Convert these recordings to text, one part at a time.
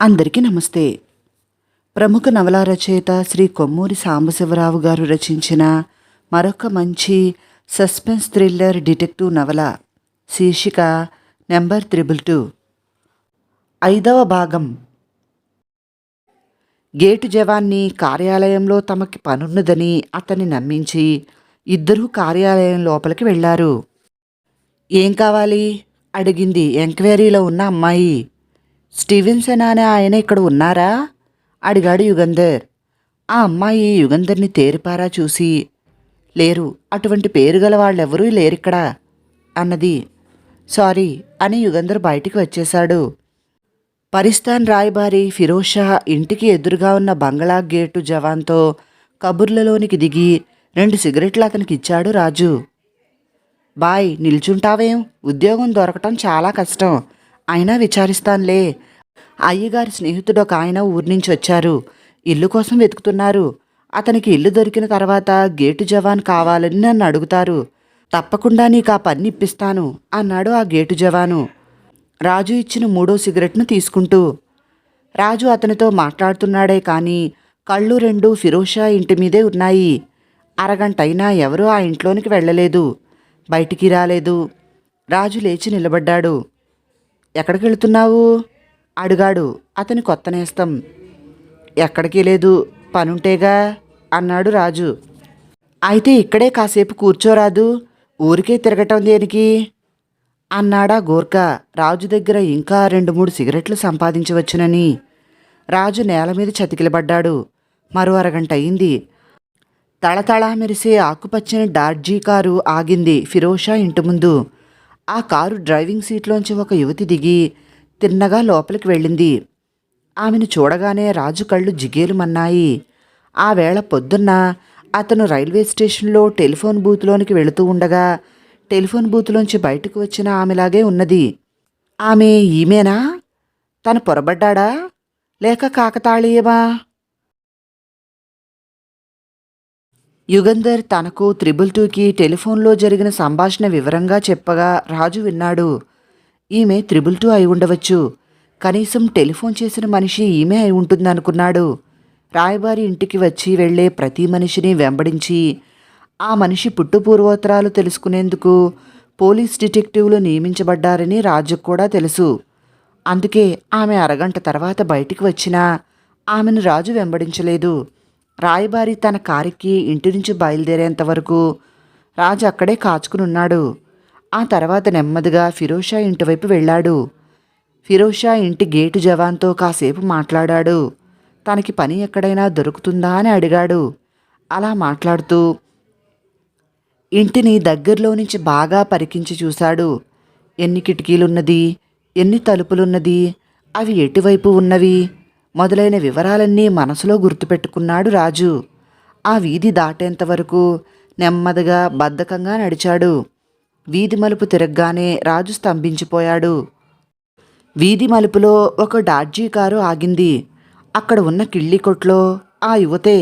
అందరికీ నమస్తే. ప్రముఖ నవలా రచయిత శ్రీ కొమ్మూరి సాంబశివరావు గారు రచించిన మరొక మంచి సస్పెన్స్ థ్రిల్లర్ డిటెక్టివ్ నవల శీర్షిక నెంబర్ త్రిబుల్ టూ. ఐదవ భాగం. గేటు జవాన్ని కార్యాలయంలో తమకి పనున్నదని అతన్ని నమ్మించి ఇద్దరూ కార్యాలయం లోపలికి వెళ్ళారు. ఏం కావాలి? అడిగింది ఎంక్వైరీలో ఉన్న అమ్మాయి. స్టీవెన్సన్ అనే ఆయన ఇక్కడ ఉన్నారా? అడిగాడు యుగంధర్. ఆ అమ్మాయి యుగంధర్ని తేరిపారా చూసి లేరు అటువంటి పేరు గల వాళ్ళెవరూ లేరిక్కడ అన్నది. సారీ అని యుగంధర్ బయటికి వచ్చేశాడు. పరిస్థాన్ రాయబారి ఫిరోజ్ షా ఇంటికి ఎదురుగా ఉన్న బంగ్లా గేటు జవాన్తో కబుర్లలోనికి దిగి రెండు సిగరెట్లు అతనికి ఇచ్చాడు రాజు. బాయ్ నిల్చుంటావేం? ఉద్యోగం దొరకటం చాలా కష్టం. అయినా విచారిస్తానులే. అయ్యగారి స్నేహితుడు ఒక ఆయన ఊరి నుంచి వచ్చారు. ఇల్లు కోసం వెతుకుతున్నారు. అతనికి ఇల్లు దొరికిన తర్వాత గేటు జవాన్ కావాలని నన్ను అడుగుతారు. తప్పకుండా నీకు ఆ పని ఇప్పిస్తాను అన్నాడు ఆ గేటు జవాను. రాజు ఇచ్చిన మూడో సిగరెట్ను తీసుకుంటూ. రాజు అతనితో మాట్లాడుతున్నాడే కానీ కళ్ళు రెండు ఫిరోషా ఇంటి మీదే ఉన్నాయి. అరగంట అయినా ఎవరూ ఆ ఇంట్లోనికి వెళ్ళలేదు. బయటికి రాలేదు. రాజు లేచి నిలబడ్డాడు. ఎక్కడికి వెళుతున్నావు? అడిగాడు. అతని కొత్త నేస్తం. ఎక్కడికి లేదు పనుంటేగా అన్నాడు రాజు. అయితే ఇక్కడే కాసేపు కూర్చోరాదు ఊరికే తిరగటం దేనికి? అన్నాడా గోర్ఖా. రాజు దగ్గర ఇంకా రెండు మూడు సిగరెట్లు సంపాదించవచ్చునని రాజు నేల మీద చతికిలబడ్డాడు. మరో అరగంట అయింది. తళతళ మెరిసే ఆకుపచ్చని డార్జీ కారు ఆగింది ఫిరోషా ఇంటి ముందు. ఆ కారు డ్రైవింగ్ సీట్లోంచి ఒక యువతి దిగి తిన్నగా లోపలికి వెళ్ళింది. ఆమెను చూడగానే రాజు కళ్ళు జిగేలుమన్నాయి ఆ వేళ పొద్దున్న అతను రైల్వే స్టేషన్లో టెలిఫోన్ బూత్లోనికి వెళుతూ ఉండగా టెలిఫోన్ బూత్లోంచి బయటకు వచ్చిన ఆమెలాగే ఉన్నది. ఆమె ఈమెనా? తను పొరబడ్డాడా? లేక కాకతాళీయమా? యుగంధర్ తనకు త్రిబుల్ టూకి టెలిఫోన్లో జరిగిన సంభాషణ వివరంగా చెప్పగా రాజు విన్నాడు. ఈమె త్రిబుల్ టూ అయి ఉండవచ్చు. కనీసం టెలిఫోన్ చేసిన మనిషి ఈమె అయి ఉంటుందనుకున్నాడు. రాయబారి ఇంటికి వచ్చి వెళ్ళే ప్రతి మనిషిని వెంబడించి ఆ మనిషి పుట్టుపూర్వోత్తరాలు తెలుసుకునేందుకు పోలీస్ డిటెక్టివ్లు నియమించబడ్డారని రాజుకు కూడా తెలుసు. అందుకే ఆమె అరగంట తర్వాత బయటికి వచ్చినా ఆమెను రాజు వెంబడించలేదు. రాయబారి తన కారికి ఇంటి నుంచి బయలుదేరేంత వరకు రాజు అక్కడే కాచుకునున్నాడు ఆ తర్వాత నెమ్మదిగా ఫిరోషా ఇంటివైపు వెళ్ళాడు. ఫిరోషా ఇంటి గేటు జవాన్తో కాసేపు మాట్లాడాడు. తనకి పని ఎక్కడైనా దొరుకుతుందా అని అడిగాడు. అలా మాట్లాడుతూ ఇంటిని దగ్గరలో నుంచి బాగా పరికించి చూశాడు. ఎన్ని కిటికీలున్నది ఎన్ని తలుపులున్నది అవి ఎటువైపు ఉన్నవి? మొదలైన వివరాలన్నీ మనసులో గుర్తుపెట్టుకున్నాడు రాజు. ఆ వీధి దాటేంతవరకు నెమ్మదిగా బద్ధకంగా నడిచాడు. వీధి మలుపు తిరగగానే రాజు స్తంభించిపోయాడు. వీధి మలుపులో ఒక డాడ్జీ కారు ఆగింది. అక్కడ ఉన్న కిళ్ళి కొట్లో ఆ యువతే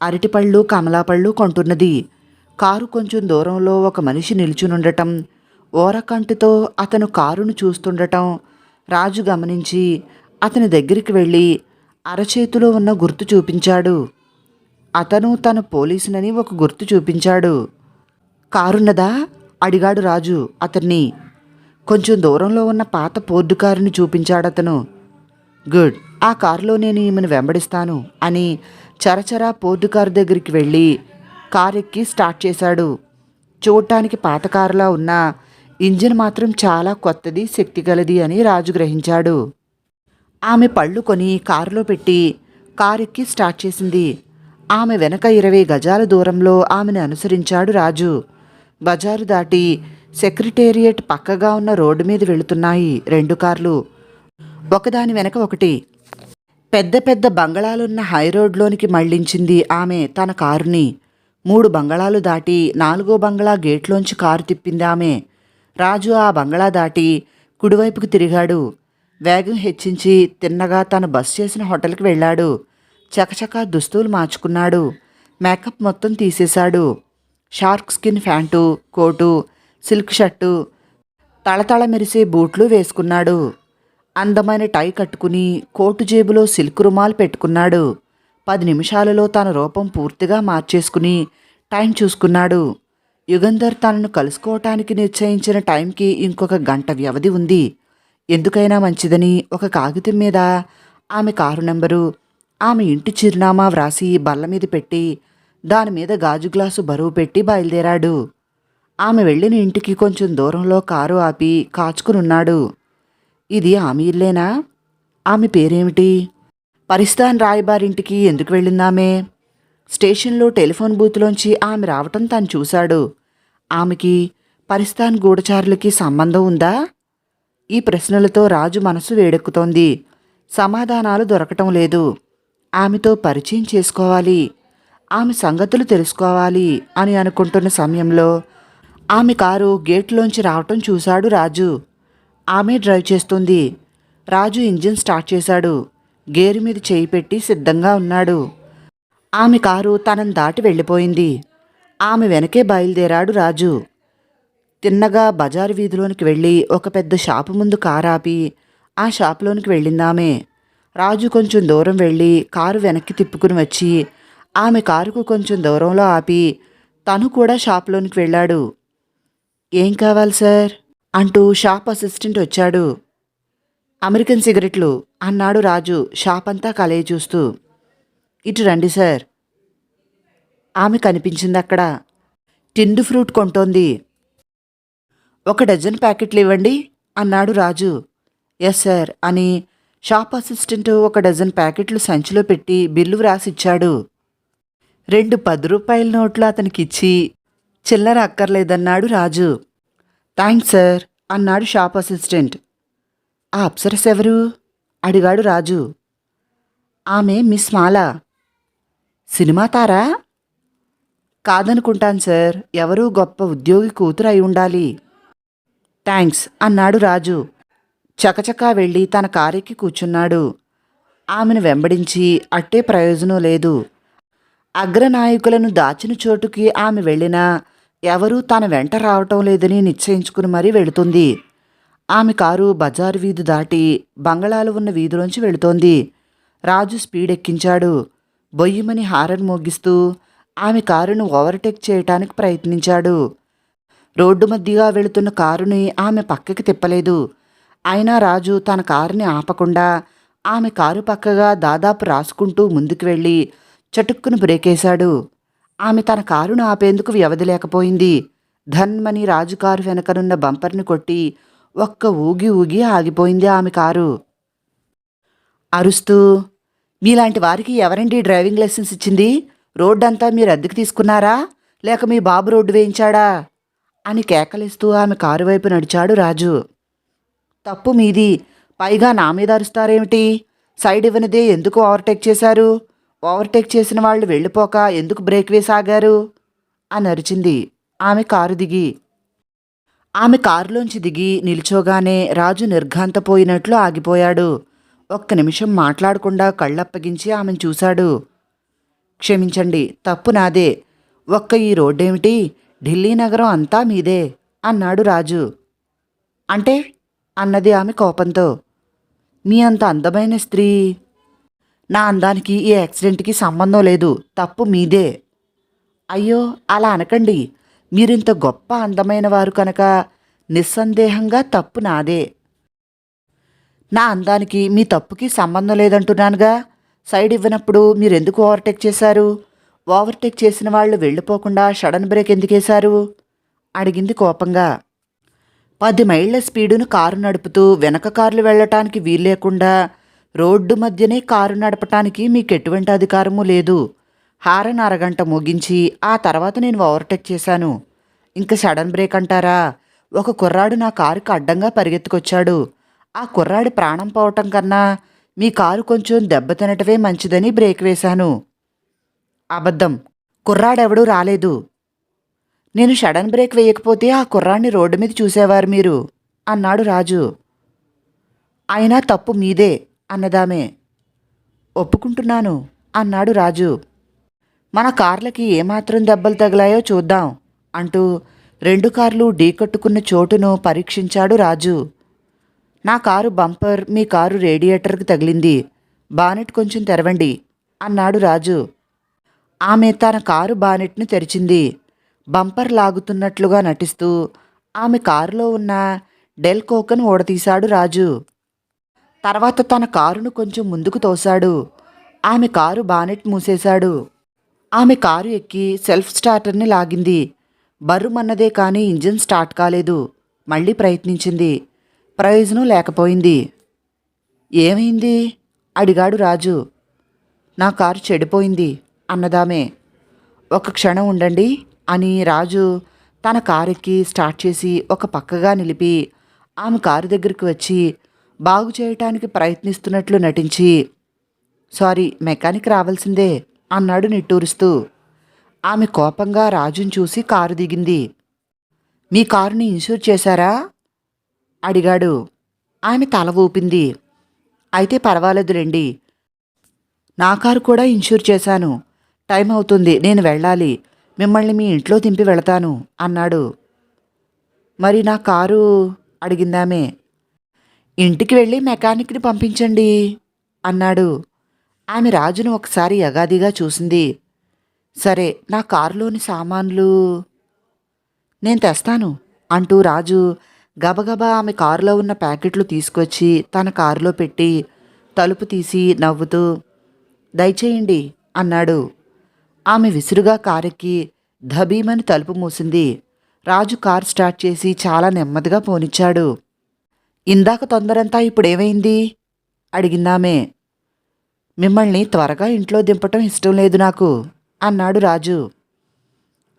అరటిపళ్ళు కమలాపళ్ళు కొంటున్నది. కారు కొంచెం దూరంలో ఒక మనిషి నిల్చునుండటం ఓరకంటితో అతను కారును చూస్తుండటం రాజు గమనించి అతని దగ్గరికి వెళ్ళి అరచేతిలో ఉన్న గుర్తు చూపించాడు. అతను తన పోలీసునని ఒక గుర్తు చూపించాడు. కారున్నదా? అడిగాడు రాజు అతన్ని. కొంచెం దూరంలో ఉన్న పాత పోర్డు కారుని చూపించాడతను. గుడ్. ఆ కారులో నేను ఈమెను వెంబడిస్తాను అని చరచరా పోర్డు కారు దగ్గరికి వెళ్ళి కారు ఎక్కి స్టార్ట్ చేశాడు. చూడటానికి పాత కారులా ఉన్న ఇంజిన్ మాత్రం చాలా కొత్తది శక్తిగలది అని రాజు గ్రహించాడు. ఆమె పళ్ళు కొని కారులో పెట్టి కారెక్కి స్టార్ట్ చేసింది. ఆమె వెనక ఇరవై గజాల దూరంలో ఆమెను అనుసరించాడు రాజు. బజారు దాటి సెక్రటేరియట్ పక్కగా ఉన్న రోడ్డు మీద వెళుతున్నాయి రెండు కార్లు. ఒకదాని వెనక ఒకటి. పెద్ద పెద్ద బంగళాలున్న హైరోడ్లోనికి మళ్ళించింది ఆమె తన కారుని. మూడు బంగళాలు దాటి నాలుగో బంగళా గేట్లోంచి కారు తిప్పింది ఆమె. రాజు ఆ బంగళా దాటి కుడివైపుకు తిరిగాడు. వేగం హెచ్చించి తిన్నగా తను బస్ చేసిన హోటల్కి వెళ్ళాడు. చకచకా దుస్తులు మార్చుకున్నాడు. మేకప్ మొత్తం తీసేశాడు. Shark skin pant coat silk shirt తళతళ మెరిసే బూట్లు వేసుకున్నాడు. అందమైన టై కట్టుకుని కోటు జేబులో సిల్క్ రుమాలు పెట్టుకున్నాడు. పది నిమిషాలలో తన రూపం పూర్తిగా మార్చేసుకుని టైం చూసుకున్నాడు. యుగంధర్ తనను కలుసుకోవటానికి నిశ్చయించిన టైంకి ఇంకొక గంట వ్యవధి ఉంది. ఎందుకైనా మంచిదని ఒక కాగితం మీద ఆమె కారు నెంబరు ఆమె ఇంటి చిరునామా వ్రాసి బల్ల మీద పెట్టి దాని మీద గాజు గ్లాసు బరువు పెట్టి బయలుదేరాడు. ఆమె వెళ్ళిన ఇంటికి కొంచెం దూరంలో కారు ఆపి కాచుకునున్నాడు ఇది ఆమె ఇల్లేనా? ఆమె పేరేమిటి? పరిస్థాన్ రాయబారింటికి ఎందుకు వెళ్ళిందామే? స్టేషన్లో టెలిఫోన్ బూత్లోంచి ఆమె రావటం తను చూశాడు. ఆమెకి పరిస్థాన్ గూఢచారులకి సంబంధం ఉందా? ఈ ప్రశ్నలతో రాజు మనసు వేడెక్కుతోంది. సమాధానాలు దొరకటం లేదు. ఆమెతో పరిచయం చేసుకోవాలి. ఆమె సంగతులు తెలుసుకోవాలి అని అనుకుంటున్న సమయంలో ఆమె కారు గేట్లోంచి రావటం చూశాడు రాజు. ఆమె డ్రైవ్ చేస్తుంది. రాజు ఇంజిన్ స్టార్ట్ చేశాడు. గేరు మీద చేయి పెట్టి సిద్ధంగా ఉన్నాడు. ఆమె కారు తనను దాటి వెళ్ళిపోయింది. ఆమె వెనకే బయలుదేరాడు రాజు. తిన్నగా బజారు వీధిలోనికి వెళ్ళి ఒక పెద్ద షాపు ముందు కారాపి ఆపి ఆ షాపులోనికి వెళ్ళిందామె. రాజు కొంచెం దూరం వెళ్ళి కారు వెనక్కి తిప్పుకుని వచ్చి ఆమె కారుకు కొంచెం దూరంలో ఆపి తను కూడా షాపులోనికి వెళ్ళాడు. ఏం కావాలి సార్? అంటూ షాప్ అసిస్టెంట్ వచ్చాడు. అమెరికన్ సిగరెట్లు అన్నాడు రాజు షాప్ అంతా కలయి చూస్తూ. ఇటు రండి సార్. ఆమె కనిపించింది అక్కడ టిండు ఫ్రూట్ కొంటోంది. ఒక డజన్ ప్యాకెట్లు ఇవ్వండి అన్నాడు రాజు. ఎస్ సార్ అని షాప్ అసిస్టెంట్ ఒక డజన్ ప్యాకెట్లు సంచిలో పెట్టి బిల్లు వ్రాసిచ్చాడు. రెండు పది రూపాయల నోట్లు అతనికిచ్చి చిల్లర అక్కర్లేదన్నాడు రాజు. థ్యాంక్స్ సార్ అన్నాడు షాప్ అసిస్టెంట్. ఆ అప్సరస్ ఎవరు? అడిగాడు రాజు. ఆమె మిస్ మాలా. సినిమా తారా? కాదనుకుంటాను సార్ ఎవరూ గొప్ప ఉద్యోగి కూతురు అయి ఉండాలి. థ్యాంక్స్ అన్నాడు రాజు. చకచకా వెళ్ళి తన కారెక్కి కూర్చున్నాడు. ఆమెను వెంబడించి అట్టే ప్రయోజనం లేదు. అగ్రనాయకులను దాచిన చోటుకి ఆమె వెళ్ళినా ఎవరూ తన వెంట రావటం లేదని నిశ్చయించుకుని మరీ వెళుతుంది. ఆమె కారు బజారు వీధి దాటి బంగళాలు ఉన్న వీధిలోంచి వెళుతోంది. రాజు స్పీడ్ ఎక్కించాడు బొయ్యమని హారన్ మోగిస్తూ ఆమె కారును ఓవర్టేక్ చేయటానికి ప్రయత్నించాడు. రోడ్డు మధ్యగా వెళుతున్న కారుని ఆమె పక్కకి తిప్పలేదు. అయినా రాజు తన కారుని ఆపకుండా ఆమె కారు పక్కగా దాదాపు రాసుకుంటూ ముందుకు వెళ్ళి చటుక్కును బ్రేకేశాడు. ఆమె తన కారును ఆపేందుకు వ్యవధి లేకపోయింది. ధన్మని రాజు కారు వెనకనున్న బంపర్ని కొట్టి ఒక్క ఊగి ఊగి ఆగిపోయింది ఆమె కారు. అరుస్తూ మీలాంటి వారికి ఎవరండి డ్రైవింగ్ లైసెన్స్ ఇచ్చింది? రోడ్డంతా మీరు అద్దెకు తీసుకున్నారా? లేక మీ బాబు రోడ్డు వేయించాడా? అని కేకలిస్తూ ఆమె కారు వైపు నడిచాడు రాజు. తప్పు మీది. పైగా నా మీద అరుస్తారేమిటి? సైడ్ ఇవ్వనిదే ఎందుకు ఓవర్టేక్ చేశారు? ఓవర్టేక్ చేసిన వాళ్ళు వెళ్ళిపోక ఎందుకు బ్రేక్ వేసాగారు? అని అరిచింది. ఆమె కారు దిగి. ఆమె కారులోంచి దిగి నిల్చోగానే రాజు నిర్ఘాంతపోయినట్లు ఆగిపోయాడు. ఒక్క నిమిషం మాట్లాడకుండా కళ్ళప్పగించి ఆమెను చూశాడు. క్షమించండి తప్పు నాదే. ఒక్క ఈ రోడ్డేమిటి? ఢిల్లీ నగరం అంతా మీదే అన్నాడు రాజు. అంటే అన్నది ఆమె కోపంతో. మీ అంత అందమైన స్త్రీ. నా అందానికి ఈ యాక్సిడెంట్కి సంబంధం లేదు. తప్పు మీదే. అయ్యో అలా అనకండి. మీరింత గొప్ప అందమైన వారు కనుక నిస్సందేహంగా తప్పు నాదే. నా అందానికి మీ తప్పుకి సంబంధం లేదంటున్నానుగా. సైడ్ ఇవ్వనప్పుడు మీరెందుకు ఓవర్టేక్ చేశారు? ఓవర్టేక్ చేసిన వాళ్ళు వెళ్ళిపోకుండా సడన్ బ్రేక్ ఎందుకేశారు అడిగింది కోపంగా. పది మైళ్ళ స్పీడును కారు నడుపుతూ వెనక కార్లు వెళ్ళటానికి వీల్లేకుండా రోడ్డు మధ్యనే కారు నడపటానికి మీకు ఎటువంటి అధికారము లేదు. హారన్ అరగంట ముగించి ఆ తర్వాత నేను ఓవర్టేక్ చేశాను. ఇంకా సడన్ బ్రేక్ అంటారా? ఒక కుర్రాడు నా కారుకి అడ్డంగా పరిగెత్తుకొచ్చాడు. ఆ కుర్రాడి ప్రాణం పోవటం కన్నా మీ కారు కొంచెం దెబ్బతినటమే మంచిదని బ్రేక్ వేశాను. అబద్ధం. కుర్రాడెవడూ రాలేదు. నేను షడన్ బ్రేక్ వేయకపోతే ఆ కుర్రాడిని రోడ్డు మీద చూసేవారు మీరు అన్నాడు రాజు. అయినా తప్పు మీదే అన్నదామే. ఒప్పుకుంటున్నాను అన్నాడు రాజు. మన కార్లకి ఏమాత్రం దెబ్బలు తగిలాయో చూద్దాం అంటూ రెండు కార్లు ఢీకట్టుకున్న చోటును పరీక్షించాడు రాజు. నా కారు బంపర్ మీ కారు రేడియేటర్కి తగిలింది. బానెట్ కొంచెం తెరవండి అన్నాడు రాజు. ఆమె తన కారు బానెట్ను తెరిచింది. బంపర్ లాగుతున్నట్లుగా నటిస్తూ ఆమె కారులో ఉన్న డెల్ కోకను ఓడతీశాడు రాజు. తర్వాత తన కారును కొంచెం ముందుకు తోశాడు. ఆమె కారు బానెట్ మూసేశాడు. ఆమె కారు ఎక్కి సెల్ఫ్ స్టార్టర్ని లాగింది. బర్రుమన్నదే కానీ ఇంజిన్ స్టార్ట్ కాలేదు. మళ్ళీ ప్రయత్నించింది. ప్రయోజనం లేకపోయింది. ఏమైంది? అడిగాడు రాజు. నా కారు చెడిపోయింది. అన్నదామే ఒక క్షణం ఉండండి అని రాజు తన కారెక్కి స్టార్ట్ చేసి ఒక పక్కగా నిలిపి ఆమె కారు దగ్గరికి వచ్చి బాగు చేయటానికి ప్రయత్నిస్తున్నట్లు నటించి సారీ మెకానిక్ రావాల్సిందే అన్నాడు నిట్టూరుస్తూ. ఆమె కోపంగా రాజుని చూసి కారు దిగింది. మీ కారుని ఇన్సూర్ చేశారా? అడిగాడు. ఆమె తల ఊపింది. అయితే పర్వాలేదులేండి నా కారు కూడా ఇన్సూర్ చేశాను. టైం అవుతుంది నేను వెళ్ళాలి. మిమ్మల్ని మీ ఇంట్లో దింపి వెళతాను అన్నాడు. మరి నా కారు? అడిగిందామే ఇంటికి వెళ్ళి మెకానిక్ని పంపించండి అన్నాడు. ఆమె రాజును ఒకసారి యగాదిగా చూసింది. సరే నా కారులోని సామాన్లు? నేను తెస్తాను అంటూ రాజు గబగబా ఆమె కారులో ఉన్న ప్యాకెట్లు తీసుకొచ్చి తన కారులో పెట్టి తలుపు తీసి నవ్వుతూ దయచేయండి అన్నాడు. ఆమె విసురుగా కారెక్కి ధబీమని తలుపు మూసింది. రాజు కారు స్టార్ట్ చేసి చాలా నెమ్మదిగా పోనిచ్చాడు. ఇందాక తొందరంతా ఇప్పుడేమైంది? అడిగిందామే. మిమ్మల్ని త్వరగా ఇంట్లో దింపటం ఇష్టం లేదు నాకు అన్నాడు రాజు.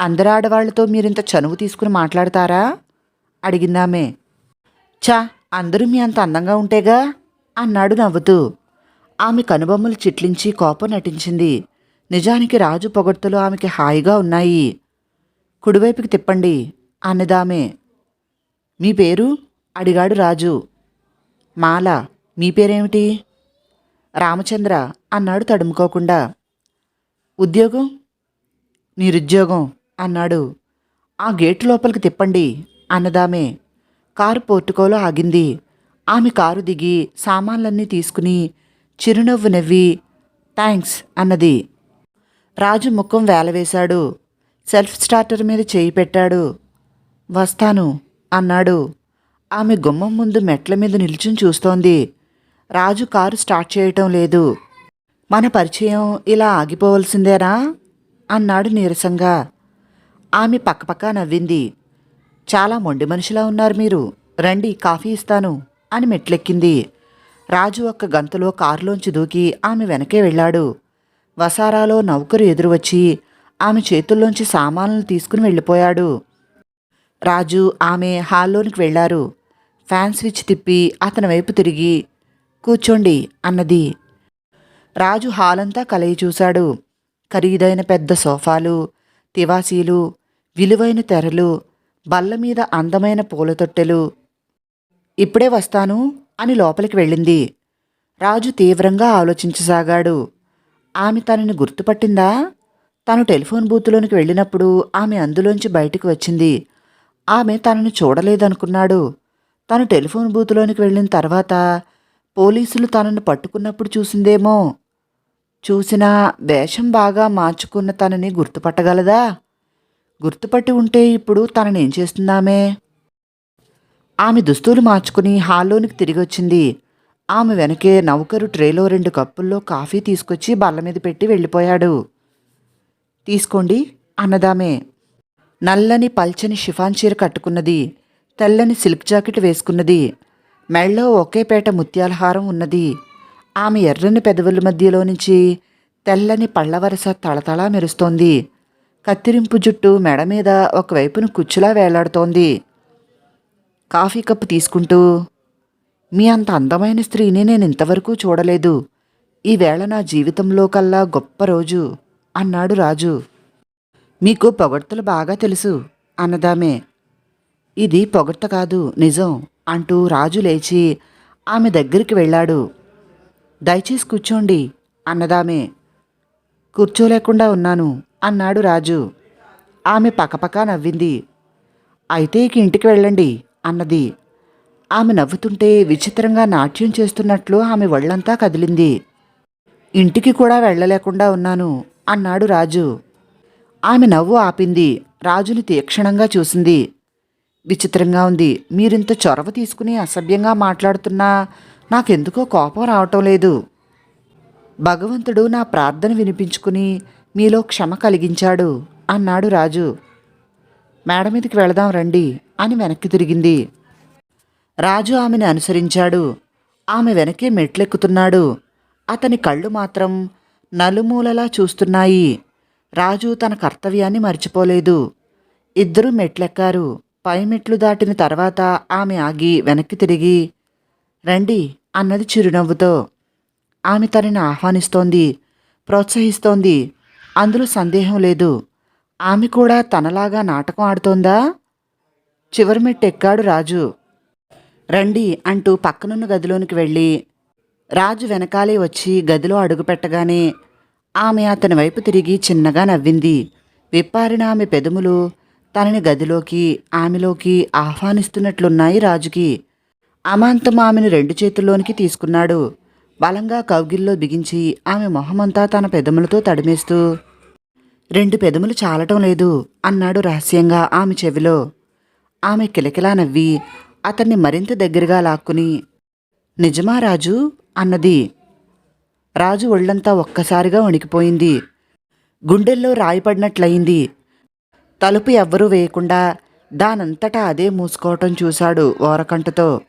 అందరు ఆడవాళ్ళతో మీరింత చనువు తీసుకుని మాట్లాడతారా? అడిగిందామే. చా అందరూ మీ అంత అందంగా ఉంటేగా? అన్నాడు నవ్వుతూ. ఆమె కనుబొమ్మలు చిట్లించి కోపం నటించింది. నిజానికి రాజు పొగడ్తలు ఆమెకి హాయిగా ఉన్నాయి. కుడివైపుకి తిప్పండి. అన్నదామే. మీ పేరు? అడిగాడు రాజు. మాల. మీ పేరేమిటి? రామచంద్ర అన్నాడు తడుముకోకుండా. ఉద్యోగం? నిరుద్యోగం అన్నాడు. ఆ గేటు లోపలికి తిప్పండి. అన్నదామే. కారు పోర్టుకోలో ఆగింది. ఆమె కారు దిగి సామాన్లన్నీ తీసుకుని చిరునవ్వు నవ్వి థ్యాంక్స్ అన్నది. రాజు ముఖం వేలవేశాడు. సెల్ఫ్ స్టార్టర్ మీద చేయి పెట్టాడు. వస్తాను అన్నాడు. ఆమె గుమ్మం ముందు మెట్ల మీద నిల్చుని చూస్తోంది. రాజు కారు స్టార్ట్ చేయటం లేదు. మన పరిచయం ఇలా ఆగిపోవలసిందేనా? అన్నాడు నీరసంగా. ఆమె పక్కపక్క నవ్వింది. చాలా మొండి మనిషిలా ఉన్నారు మీరు. రండి కాఫీ ఇస్తాను అని మెట్లెక్కింది. రాజు ఒక్క గంతలో కారులోంచి దూకి ఆమె వెనకే వెళ్ళాడు. వసారాలో నౌకరు ఎదురు వచ్చి ఆమె చేతుల్లోంచి సామాన్లు తీసుకుని వెళ్ళిపోయాడు. రాజు ఆమె హాల్లోనికి వెళ్ళారు ఫ్యాన్ స్విచ్ తిప్పి అతని వైపు తిరిగి కూర్చోండి అన్నది. రాజు హాలంతా కలయి చూశాడు. ఖరీదైన పెద్ద సోఫాలు తివాసీలు విలువైన తెరలు బల్ల మీద అందమైన పూల తొట్టెలు ఇప్పుడే వస్తాను అని లోపలికి వెళ్ళింది. రాజు తీవ్రంగా ఆలోచించసాగాడు. ఆమె తనని గుర్తుపట్టిందా? తను టెలిఫోన్ బూత్లోనికి వెళ్ళినప్పుడు ఆమె అందులోంచి బయటికి వచ్చింది. ఆమె తనని చూడలేదనుకున్నాడు. తను టెలిఫోన్ బూత్లోనికి వెళ్ళిన తర్వాత పోలీసులు తనను పట్టుకున్నప్పుడు చూసిందేమో? చూసినా వేషం బాగా మార్చుకున్న తనని గుర్తుపట్టగలదా? గుర్తుపట్టి ఉంటే ఇప్పుడు తనని ఏం చేస్తుందామే? ఆమె దుస్తులు మార్చుకుని హాల్లోనికి తిరిగి వచ్చింది ఆమె వెనకే నౌకరు ట్రేలో రెండు కప్పుల్లో కాఫీ తీసుకొచ్చి బల్ల మీద పెట్టి వెళ్ళిపోయాడు. తీసుకోండి అన్నదామే. నల్లని పల్చని షిఫాన్ చీర కట్టుకున్నది. తెల్లని సిల్క్ జాకెట్ వేసుకున్నది. మెళ్ళో ఒకే పేట ముత్యాల హారం ఉన్నది. ఆమె ఎర్రని పెదవుల మధ్యలో నుంచి తెల్లని పళ్ళవరస తళతళా మెరుస్తోంది. కత్తిరింపు జుట్టు మెడ మీద ఒకవైపును కుచ్చులా వేలాడుతోంది. కాఫీ కప్పు తీసుకుంటూ మీ అంత అందమైన స్త్రీని నేను ఇంతవరకు చూడలేదు. ఈవేళ నా జీవితంలో కల్లా గొప్ప రోజు అన్నాడు రాజు. మీకు పొగడ్తలు బాగా తెలుసు అన్నదామే. ఇది పొగడ్త కాదు నిజం అంటూ రాజు లేచి ఆమె దగ్గరికి వెళ్ళాడు. దయచేసి కూర్చోండి అన్నదామే. కూర్చోలేకుండా ఉన్నాను అన్నాడు రాజు. ఆమె పక్కపక్క నవ్వింది. అయితే ఇక ఇంటికి వెళ్ళండి అన్నది. ఆమె నవ్వుతుంటే విచిత్రంగా నాట్యం చేస్తున్నట్లు ఆమె ఒళ్ళంతా కదిలింది. ఇంటికి కూడా వెళ్ళలేకుండా ఉన్నాను అన్నాడు రాజు. ఆమె నవ్వు ఆపింది. రాజుని తీక్షణంగా చూసింది. విచిత్రంగా ఉంది. మీరింత చొరవ తీసుకుని అసభ్యంగా మాట్లాడుతున్నా నాకెందుకో కోపం రావటం లేదు. భగవంతుడు నా ప్రార్థన వినిపించుకుని మీలో క్షమ కలిగించాడు అన్నాడు రాజు. మేడ మీదకి వెళదాం రండి అని వెనక్కి తిరిగింది. రాజు ఆమెను అనుసరించాడు. ఆమె వెనకే మెట్లెక్కుతున్నాడు. అతని కళ్ళు మాత్రం నలుమూలలా చూస్తున్నాయి. రాజు తన కర్తవ్యాన్ని మర్చిపోలేదు. ఇద్దరూ మెట్లెక్కారు. పై మెట్లు దాటిన తర్వాత ఆమె ఆగి వెనక్కి తిరిగి రండి అన్నది చిరునవ్వుతో. ఆమె తనని ఆహ్వానిస్తోంది ప్రోత్సహిస్తోంది. అందులో సందేహం లేదు. ఆమె కూడా తనలాగా నాటకం ఆడుతోందా? చివరి మెట్టు ఎక్కాడు రాజు. రండి అంటూ పక్కనున్న గదిలోనికి వెళ్ళి రాజు వెనకాలే వచ్చి గదిలో అడుగుపెట్టగానే ఆమె అతని వైపు తిరిగి చిన్నగా నవ్వింది. విప్పారిన ఆమె పెదములు తనని గదిలోకి ఆమెలోకి ఆహ్వానిస్తున్నట్లున్నాయి రాజుకి. అమాంతం ఆమెను రెండు చేతుల్లోనికి తీసుకున్నాడు. బలంగా కౌగిల్లో బిగించి ఆమె మొహమంతా తన పెదములతో తడిమేస్తూ రెండు పెదములు చాలటం లేదు అన్నాడు రహస్యంగా ఆమె చెవిలో. ఆమె కిలకిలా నవ్వి అతన్ని మరింత దగ్గరగా లాక్కుని నిజమా రాజు అన్నది. రాజు ఒళ్ళంతా ఒక్కసారిగా వణికిపోయింది. గుండెల్లో రాయిపడినట్లయింది. తలుపు ఎవ్వరూ వేయకుండా దానంతటా అదే మూసుకోవటం చూశాడు ఓరకంటతో.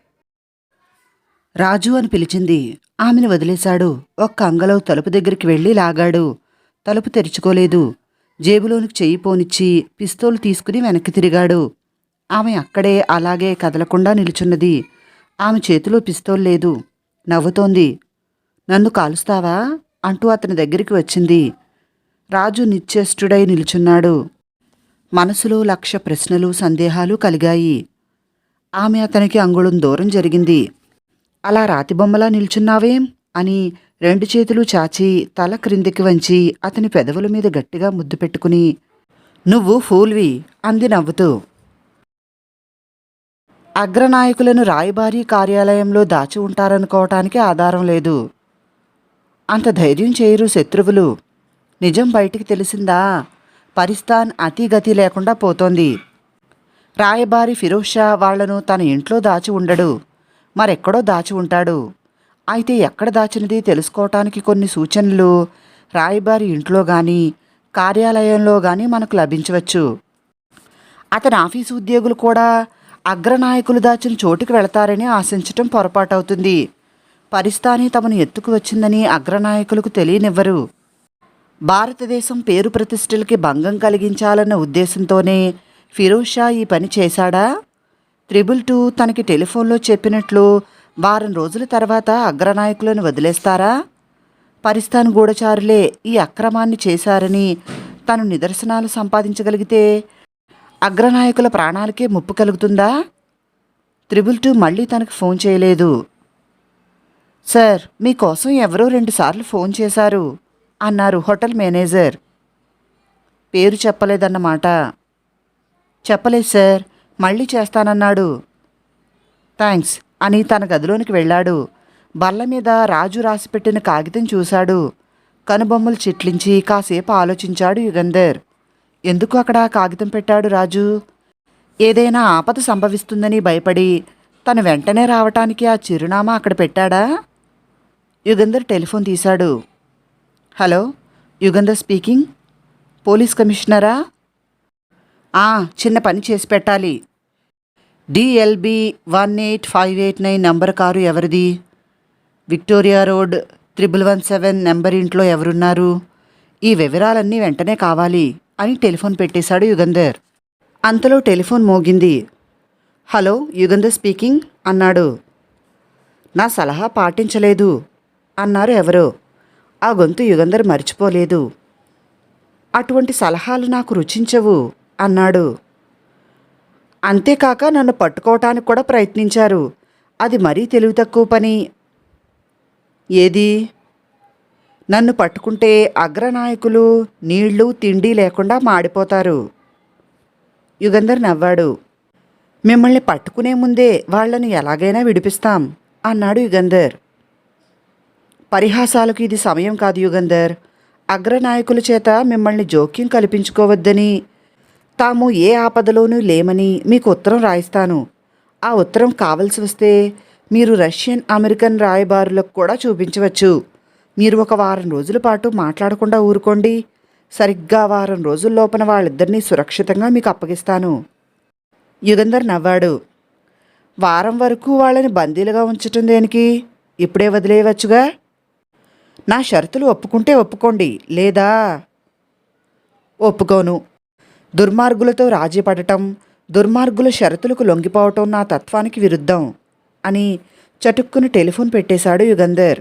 రాజు అని పిలిచింది. ఆమెను వదిలేశాడు. ఒక్క అంగలో తలుపు దగ్గరికి వెళ్ళి లాగాడు. తలుపు తెరుచుకోలేదు. జేబులోనికి చెయ్యి పోనిచ్చి పిస్తోలు తీసుకుని వెనక్కి తిరిగాడు. ఆమె అక్కడే అలాగే కదలకుండా నిలుచున్నది. ఆమె చేతిలో పిస్తోల్ లేదు. నవ్వుతోంది. నన్ను కాలుస్తావా? అంటూ అతని దగ్గరికి వచ్చింది. రాజు నిశ్చేష్టుడై నిలుచున్నాడు. మనసులో లక్ష ప్రశ్నలు సందేహాలు కలిగాయి. ఆమె అతనికి అంగుళం దూరం జరిగింది. అలా రాతిబొమ్మలా నిల్చున్నావేం? అని రెండు చేతులు చాచి తల క్రిందికి వంచి అతని పెదవుల మీద గట్టిగా ముద్దు పెట్టుకుని నువ్వు ఫూల్వి అంది నవ్వుతూ. అగ్రనాయకులను రాయబారి కార్యాలయంలో దాచి ఉంటారనుకోవటానికి ఆధారం లేదు. అంత ధైర్యం చేయరు శత్రువులు. నిజం బయటికి తెలిసిందా? పరిస్థాన్ అతిగతి లేకుండా పోతోంది. రాయబారి ఫిరోజ్ షా వాళ్ళను తన ఇంట్లో దాచి ఉండడు. మరెక్కడో దాచి ఉంటాడు. అయితే ఎక్కడ దాచినది తెలుసుకోవటానికి కొన్ని సూచనలు రాయబారి ఇంట్లో గాని కార్యాలయంలో గాని మనకు లభించవచ్చు. అతని ఆఫీసు ఉద్యోగులు కూడా అగ్రనాయకులు దాచిన చోటుకు వెళతారని ఆశించటం పొరపాటవుతుంది. పరిస్థాని తమను ఎత్తుకు వచ్చిందని అగ్రనాయకులకు తెలియనివ్వరు. భారతదేశం పేరు ప్రతిష్టలకి భంగం కలిగించాలన్న ఉద్దేశంతోనే ఫిరోజ్ షా ఈ పని చేశాడా? త్రిబుల్ టూ తనకి టెలిఫోన్లో చెప్పినట్లు వారం రోజుల తర్వాత అగ్రనాయకులను వదిలేస్తారా? పరిస్థాన్ గూఢచారులే ఈ అక్రమాన్ని చేశారని తను నిదర్శనాలు సంపాదించగలిగితే అగ్రనాయకుల ప్రాణాలకే ముప్పు కలుగుతుందా? త్రిబుల్ టూ మళ్ళీ తనకు ఫోన్ చేయలేదు. సార్ మీకోసం ఎవరో రెండుసార్లు ఫోన్ చేశారు అన్నారు హోటల్ మేనేజర్. పేరు చెప్పలేదన్నమాట. చెప్పలేదు సార్ మళ్ళీ చేస్తానన్నాడు. థ్యాంక్స్ అని తన గదిలోనికి వెళ్ళాడు. బల్ల మీద రాజు రాసిపెట్టిన కాగితం చూశాడు. కనుబొమ్మలు చిట్లించి కాసేపు ఆలోచించాడు యుగంధర్. ఎందుకు అక్కడ కాగితం పెట్టాడు రాజు? ఏదైనా ఆపద సంభవిస్తుందని భయపడి తను వెంటనే రావటానికి ఆ చిరునామా అక్కడ పెట్టాడా? యుగంధర్ టెలిఫోన్ తీశాడు. Hello Yugandhar speaking? పోలీస్ కమిషనరా? ఆ చిన్న పని చేసి పెట్టాలి. DLB one eight five eight nine number car ఎవరిది? Victoria road triple one seven number ఇంట్లో ఎవరున్నారు? ఈ వివరాలన్నీ వెంటనే కావాలి. అని టెలిఫోన్ పెట్టేశాడు యుగంధర్. అంతలో టెలిఫోన్ మోగింది. హలో యుగంధర్ స్పీకింగ్ అన్నాడు. నా సలహా పాటించలేదు అన్నారు ఎవరో. ఆ గొంతు యుగంధర్ మర్చిపోలేదు. అటువంటి సలహాలు నాకు రుచించవు అన్నాడు. అంతేకాక నన్ను పట్టుకోవటానికి కూడా ప్రయత్నించారు. అది మరీ తెలివి తక్కువ పని. ఏది? నన్ను పట్టుకుంటే అగ్రనాయకులు నీళ్ళు తిండి లేకుండా మాడిపోతారు. యుగంధర్ నవ్వాడు. మిమ్మల్ని పట్టుకునే ముందే వాళ్ళని ఎలాగైనా విడిపిస్తాం అన్నాడు యుగంధర్. పరిహాసాలకు ఇది సమయం కాదు యుగంధర్. అగ్రనాయకుల చేత మిమ్మల్ని జోక్యం కల్పించుకోవద్దని తాము ఏ ఆపదలోనూ లేమని మీకు ఉత్తరం రాయిస్తాను. ఆ ఉత్తరం కావలసి వస్తే మీరు రష్యన్ అమెరికన్ రాయబారులకు కూడా చూపించవచ్చు. మీరు ఒక వారం రోజుల పాటు మాట్లాడకుండా ఊరుకోండి. సరిగ్గా వారం రోజుల లోపల వాళ్ళిద్దరినీ సురక్షితంగా మీకు అప్పగిస్తాను. యుగంధర్ నవ్వాడు. వారం వరకు వాళ్ళని బందీలుగా ఉంచటం దేనికి? ఇప్పుడే వదిలేయవచ్చుగా? నా షరతులు ఒప్పుకుంటే ఒప్పుకోండి లేదా? ఒప్పుకోను. దుర్మార్గులతో రాజీ పడటం దుర్మార్గుల షరతులకు లొంగిపోవటం నా తత్వానికి విరుద్ధం అని చటుక్కుని టెలిఫోన్ పెట్టేశాడు యుగంధర్.